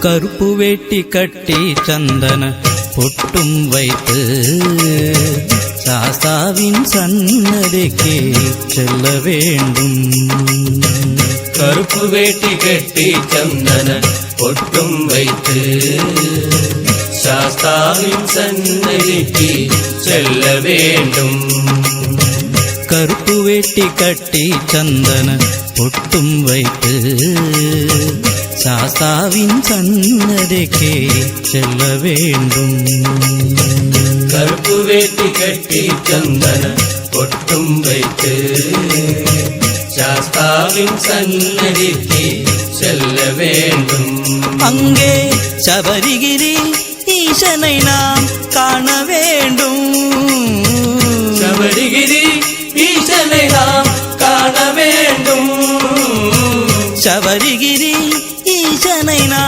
கருப்பு வேட்டி கட்டி சந்தன பொட்டும் வைத்து சாஸ்தாவின் சன்னதிக்கு செல்ல வேண்டும். கருப்பு வேட்டி கட்டி சந்தன பொட்டும் வைத்து சாஸ்தாவின் சன்னதிக்கு செல்ல வேண்டும். கருப்பு வேட்டி கட்டி சந்தன பொட்டும் வைத்து சாஸ்தாவின் சன்னதிக்கு செல்ல வேண்டும். கருப்பு வேட்டி கட்டி சந்தன பொட்டும் வைத்து சாஸ்தாவின் சன்னதிக்கு செல்ல வேண்டும். அங்கே சபரிகிரி ஈசனை நாம் காண வேண்டும். சபரிகிரி ஈசனை நாம் శబరిగిరి ఈశనైనా